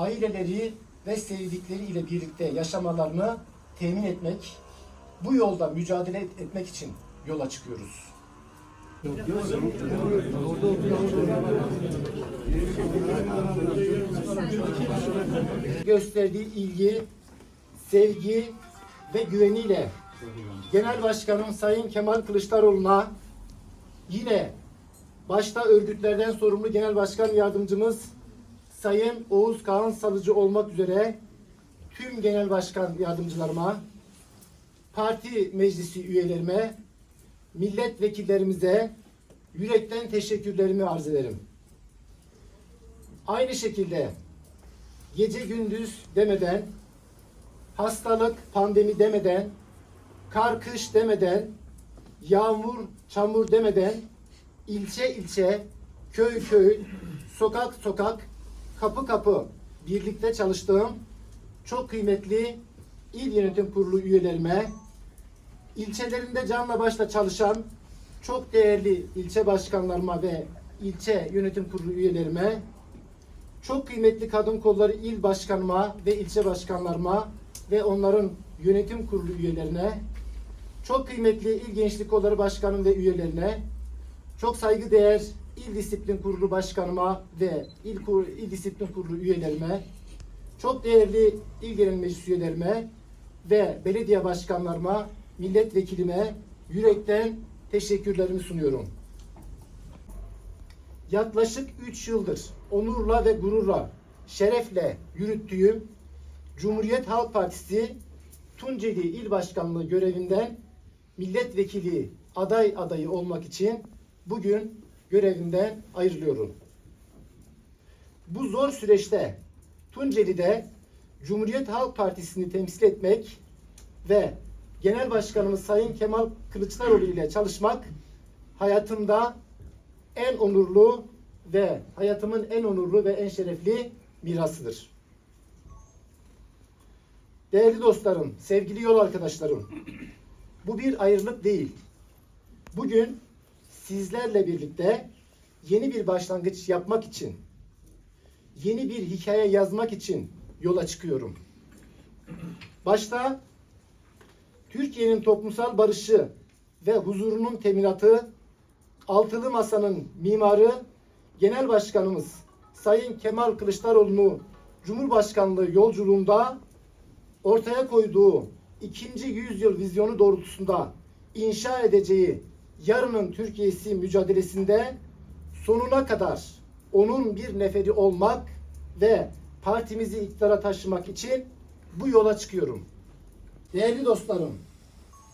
aileleri ve sevdikleriyle birlikte yaşamalarını temin etmek, bu yolda mücadele et- etmek için yola çıkıyoruz. Gösterdiği ilgi, sevgi ve güveniyle Genel Başkanım Sayın Kemal Kılıçdaroğlu'na yine başta örgütlerden sorumlu Genel Başkan Yardımcımız Sayın Oğuz Kağan Salıcı olmak üzere tüm Genel Başkan Yardımcılarıma, parti meclisi üyelerime, milletvekillerimize yürekten teşekkürlerimi arz ederim. Aynı şekilde gece gündüz demeden, hastalık, pandemi demeden, kar kış demeden, yağmur, çamur demeden ilçe ilçe, köy köy, sokak sokak, kapı kapı birlikte çalıştığım çok kıymetli il yönetim kurulu üyelerime, ilçelerinde canla başla çalışan çok değerli ilçe başkanlarıma ve ilçe yönetim kurulu üyelerime, çok kıymetli kadın kolları il başkanıma ve ilçe başkanlarıma ve onların yönetim kurulu üyelerine, çok kıymetli il gençlik kolları başkanım ve üyelerine, çok saygıdeğer il disiplin kurulu başkanıma ve il, kur, il disiplin kurulu üyelerime, çok değerli il genel meclis üyelerime ve belediye başkanlarıma, milletvekilime yürekten teşekkürlerimi sunuyorum. Yaklaşık 3 yıldır onurla ve gururla, şerefle yürüttüğüm Cumhuriyet Halk Partisi Tunceli İl Başkanlığı görevinden milletvekili aday adayı olmak için bugün görevimden ayrılıyorum. Bu zor süreçte Tunceli'de Cumhuriyet Halk Partisi'ni temsil etmek ve Genel Başkanımız Sayın Kemal Kılıçdaroğlu ile çalışmak hayatımda en onurlu ve hayatımın en onurlu ve en şerefli mirasıdır. Değerli dostlarım, sevgili yol arkadaşlarım, bu bir ayrılık değil. Bugün sizlerle birlikte yeni bir başlangıç yapmak için, yeni bir hikaye yazmak için yola çıkıyorum. Başta Türkiye'nin toplumsal barışı ve huzurunun teminatı, Altılı Masa'nın mimarı, Genel Başkanımız Sayın Kemal Kılıçdaroğlu'nu Cumhurbaşkanlığı yolculuğunda ortaya koyduğu ikinci yüzyıl vizyonu doğrultusunda inşa edeceği yarının Türkiye'si mücadelesinde sonuna kadar onun bir neferi olmak ve partimizi iktidara taşımak için bu yola çıkıyorum. Değerli dostlarım,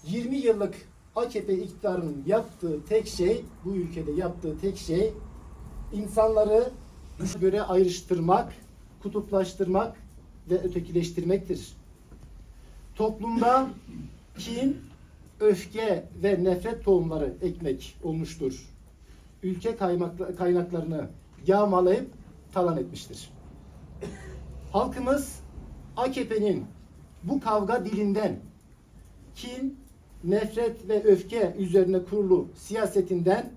20 yıllık AKP iktidarının yaptığı tek şey, bu ülkede yaptığı tek şey insanları göre ayrıştırmak, kutuplaştırmak ve ötekileştirmektir. Toplumda kin, öfke ve nefret tohumları ekmek olmuştur. Ülke kaynaklarını yağmalayıp talan etmiştir. Halkımız AKP'nin bu kavga dilinden kin, nefret ve öfke üzerine kurulu siyasetinden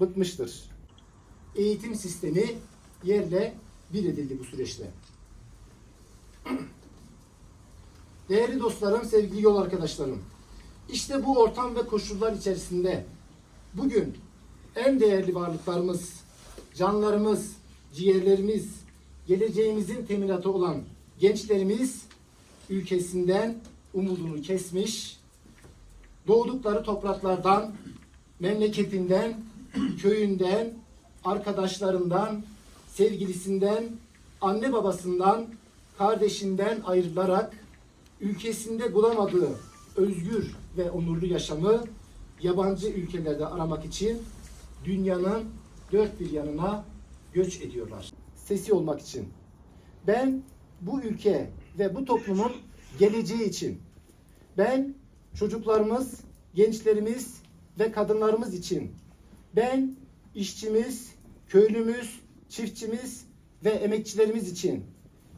bıkmıştır. Eğitim sistemi yerle bir edildi bu süreçte. Değerli dostlarım, sevgili yol arkadaşlarım. İşte bu ortam ve koşullar içerisinde bugün en değerli varlıklarımız, canlarımız, ciğerlerimiz, geleceğimizin teminatı olan gençlerimiz ülkesinden umudunu kesmiş, doğdukları topraklardan, memleketinden, köyünden, arkadaşlarından, sevgilisinden, anne babasından, kardeşinden ayrılarak ülkesinde bulamadığı özgür ve onurlu yaşamı yabancı ülkelerde aramak için dünyanın dört bir yanına göç ediyorlar. Sesi olmak için. Ben bu ülke ve bu toplumun geleceği için ben çocuklarımız, gençlerimiz ve kadınlarımız için ben işçimiz, köylümüz, çiftçimiz ve emekçilerimiz için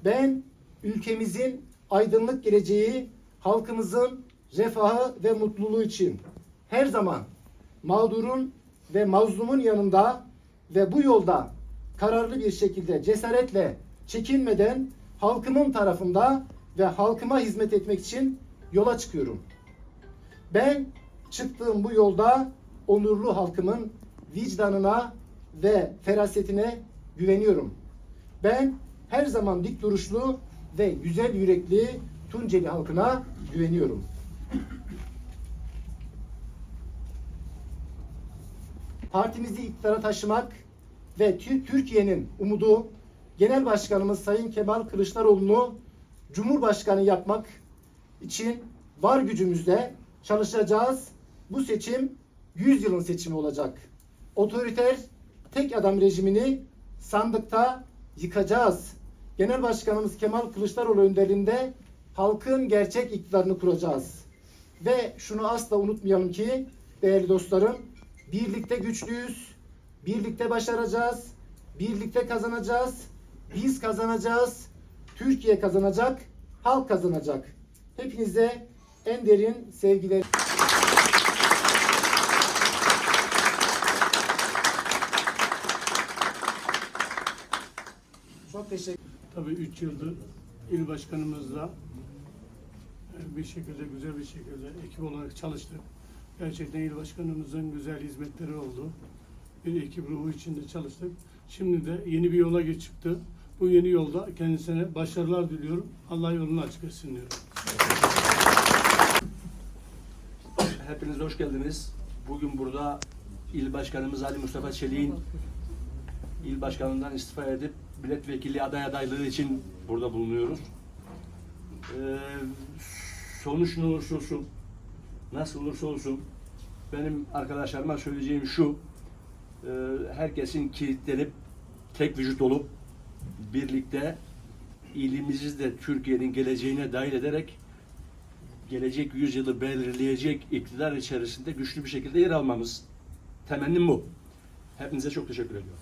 ben ülkemizin aydınlık geleceği, halkımızın refahı ve mutluluğu için her zaman mağdurun ve mazlumun yanında ve bu yolda kararlı bir şekilde cesaretle, çekinmeden halkımın tarafında ve halkıma hizmet etmek için yola çıkıyorum. Ben çıktığım bu yolda onurlu halkımın vicdanına ve ferasetine güveniyorum. Ben her zaman dik duruşlu ve güzel yürekli Tunceli halkına güveniyorum. Partimizi iktidara taşımak ve Tü- Türkiye'nin umudu Genel Başkanımız Sayın Kemal Kılıçdaroğlu'nu Cumhurbaşkanı yapmak için var gücümüzle çalışacağız. Bu seçim 100 yılın seçimi olacak. Otoriter tek adam rejimini sandıkta yıkacağız. Genel Başkanımız Kemal Kılıçdaroğlu önderliğinde halkın gerçek iktidarını kuracağız. Ve şunu asla unutmayalım ki değerli dostlarım, birlikte güçlüyüz, birlikte başaracağız, birlikte kazanacağız, biz kazanacağız, Türkiye kazanacak, halk kazanacak. Hepinize en derin sevgiler. Çok teşekkür Tabii 3 yıldır il başkanımızla bir şekilde güzel bir şekilde ekip olarak çalıştık. Gerçekten il başkanımızın güzel hizmetleri oldu. Bir ekip ruhu içinde çalıştık. Şimdi de yeni bir yola çıktı. Bu yeni yolda kendisine başarılar diliyorum. Allah yolunu açık etsin diyorum. Hepiniz hoş geldiniz. Bugün burada İl Başkanımız Ali Mustafa Çelik'in il başkanından istifa edip milletvekili aday adaylığı için burada bulunuyoruz. Ee, sonuç ne olursa olsun, nasıl olursa olsun benim arkadaşlarıma söyleyeceğim şu, e, herkesin kilitlenip tek vücut olup birlikte ilimizi de Türkiye'nin geleceğine dahil ederek gelecek yüzyılı belirleyecek iktidar içerisinde güçlü bir şekilde yer almamız. Temennim bu. Hepinize çok teşekkür ediyorum.